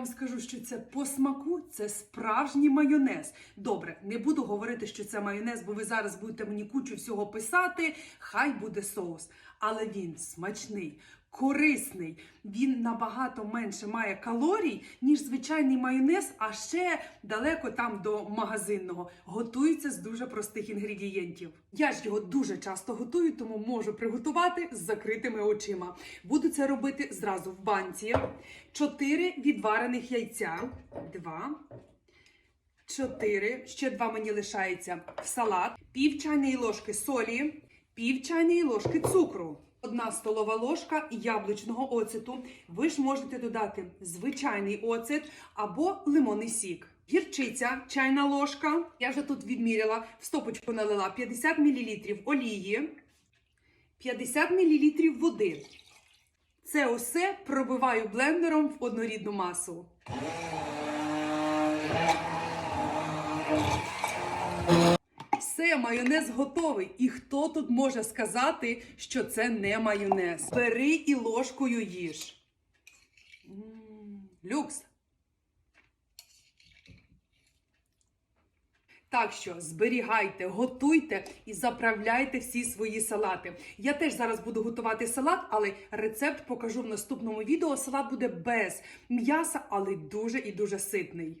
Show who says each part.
Speaker 1: вам скажу, що це по смаку, це справжній майонез. Добре, не буду говорити, що це майонез, бо ви зараз будете мені кучу всього писати. Хай буде соус. Але він смачний, корисний. Він набагато менше має калорій, ніж звичайний майонез, а ще далеко там до магазинного. Готується з дуже простих інгредієнтів. Я ж його дуже часто готую, тому можу приготувати з закритими очима. Буду це робити зразу в банці. 4 відварених яйця. 2. 4. Ще два мені лишається в салат. Пів чайної ложки солі, пів чайної ложки цукру. Одна столова ложка яблучного оцету. Ви ж можете додати звичайний оцет або лимонний сік. Гірчиця, чайна ложка. Я вже тут відміряла, в стопочку налила 50 мл олії, 50 мл води. Це усе пробиваю блендером в однорідну масу. Все, майонез готовий. І хто тут може сказати, що це не майонез? Бери і ложкою їж. Люкс. Так що зберігайте, готуйте і заправляйте всі свої салати. Я теж зараз буду готувати салат, але рецепт покажу в наступному відео. Салат буде без м'яса, але дуже і дуже ситний.